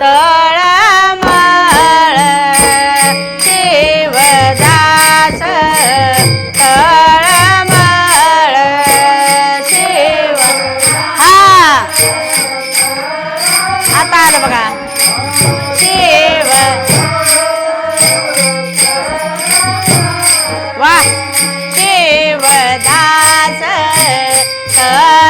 तळमळ देवदास तळमळ देव हा. आता बघा. शिव. वा. देवदास तळ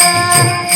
Thank you.